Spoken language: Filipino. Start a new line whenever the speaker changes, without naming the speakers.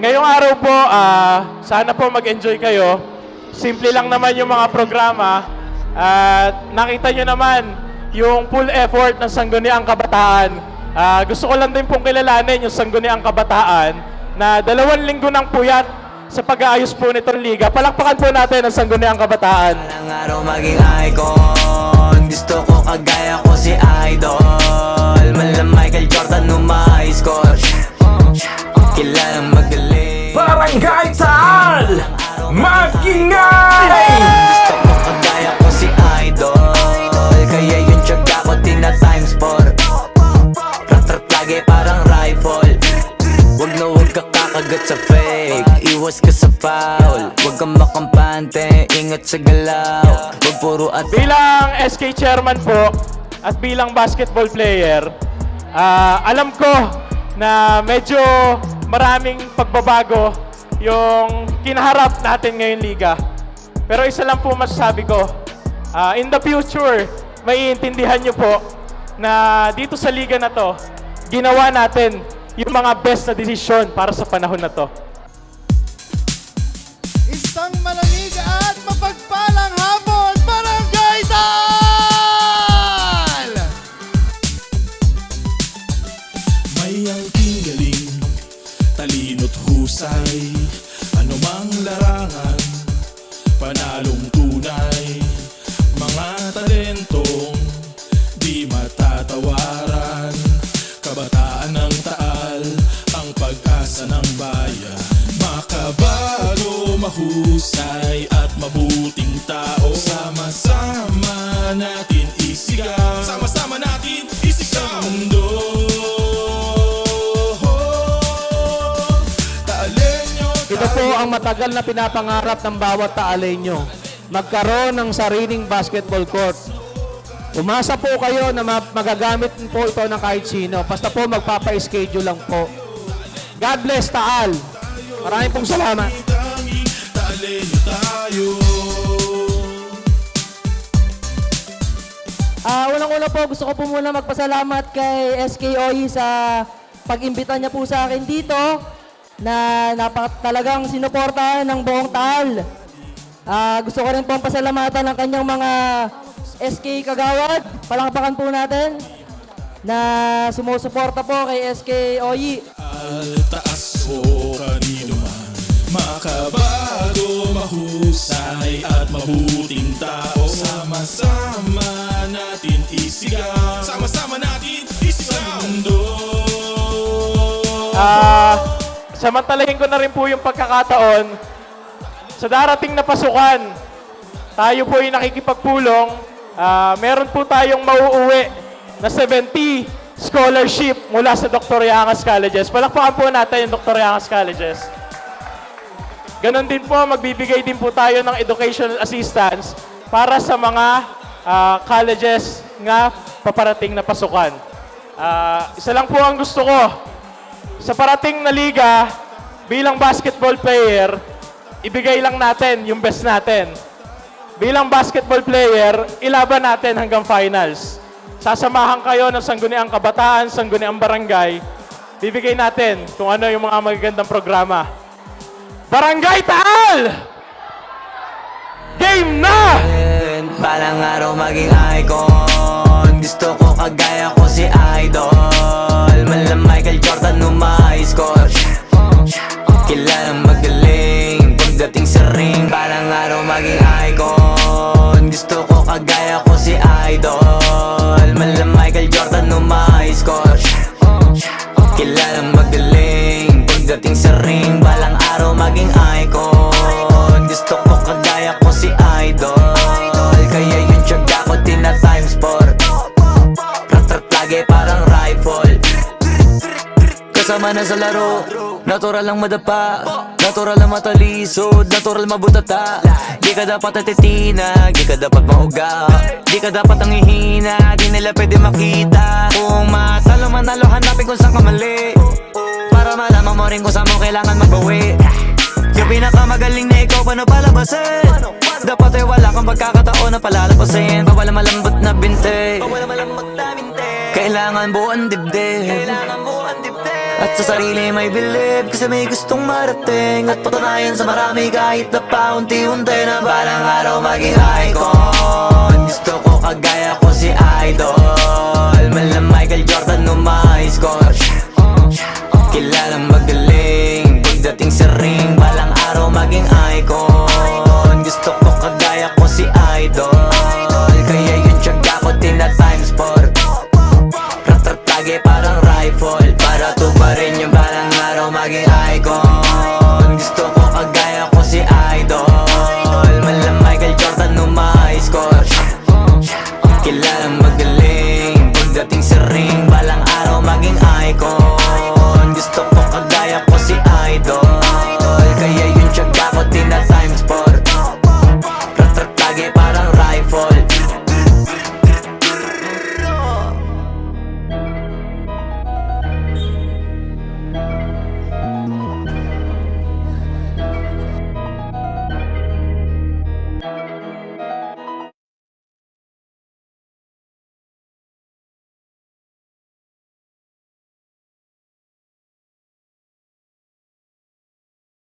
Ngayong araw po, ah, sana po mag-enjoy kayo. Simple lang naman yung mga programa. At nakita nyo naman yung full effort ng Sangguniang Kabataan. Ah, gusto ko lang din pong kilalanin yung Sangguniang Kabataan na dalawang linggo ng puyat sa pag-aayos po nitong liga. Palakpakan po natin ang Sangguniang Kabataan.
Ang araw maging icon Gusto ko kagaya ko si Idol Mala Michael Jordan score Kilalang magaling
Barangay Taal! Magingay!
Gusto ko kagaya ko si Idol. Kaya yung tiyaga ko tina times 4 Rat-rat lagi parang rifle. Huwag na huwag ka kakagat sa fake. Iwas ka sa foul. Huwag kang makampante Ingat sa galaw. Huwag puro at
Bilang SK chairman po at bilang basketball player, ah, alam ko na medyo maraming pagbabago yung kinaharap natin ngayong liga. Pero isa lang po masasabi ko, ah, in the future, maiintindihan nyo po na dito sa liga na to, ginawa natin yung mga best na desisyon para sa panahon na to.
Isang malamig
talino't husay. Ano mang larangan, panalong tunay. Mga talentong di matatawaran. Kabataan ng taal, ang pag-asa ng bayan. Makabago, mahusay at mabuting tao. Sama-sama natin isigaw. Sama-sama natin isigaw. Sa mundo
po ang matagal na pinapangarap ng bawat taaleño. Magkaroon ng sariling basketball court. Umasa po kayo na ma- magagamit po ito ng kahit sino. Basta po magpapa-schedule lang po. God bless Taal. Maraming pong salamat.
Ah, unang-una po, gusto ko po muna magpasalamat kay SKOE sa pag-imbita niya po sa akin dito na napak talagang sinuportahan ng buong tal. Ah, gusto ko rin pong pasalamatan ng kanyang mga SK Kagawad. Palakpakan po natin na sumusuporta po kay SKOE.
Al taas o kanino man Makabago, mahusay at mabuting tao Sama-sama natin isigaw Sama-sama natin isigaw
Ah, samantalahin ko na rin po yung pagkakataon sa darating na pasukan. Tayo po ay nakikipagpulong. Ah, meron po tayong mauuwi na 70 scholarship mula sa Dr. Yangas Colleges. Palakpakan po natin yung Dr. Yangas Colleges. Ganon din po, magbibigay din po tayo ng educational assistance para sa mga ah, colleges nga paparating na pasukan. Ah, isa lang po ang gusto ko, sa parating na liga, bilang basketball player, ibigay lang natin yung best natin. Bilang basketball player, ilaban natin hanggang finals. Sasamahan kayo ng Sangguniang Kabataan, Sangguniang Barangay. Bibigay natin kung ano yung mga magagandang programa. Barangay Taal! Game na!
Balang araw maging icon Gusto ko kagaya ko icon Gusto ko kagaya ko si Idol. Mala Michael Jordan score Kilalang magaling Pagdating sa ring Balang araw maging icon. Gusto ko kagaya ko si Idol. Kaya yung tiyaga ko tina times 4 Rat-rat lagi parang rifle. Kasama na sa laro Natural lang madapa Natural lang matalisod Natural mabutata. Di ka dapat atitina Di ka dapat mauga Di ka dapat ang ihina Di nila pwede makita. Kung matalo manalo Hanapin kung saan ka mali. Para malaman mo rin kung saan mo kailangan magbawi. Yung pinakamagaling na ikaw Paano palabasin? Dapat ay wala kang pagkakataon na palalapasin Bawal malambot na binte. Na Kailangan buuan dibdib. Kailangan dibdib at sa sarili may bilib Kasi may gustong marating. At patunayan sa marami kahit na paunti-unti Na balang araw maging icon. Gusto ko kagaya ko si Idol. maging icon.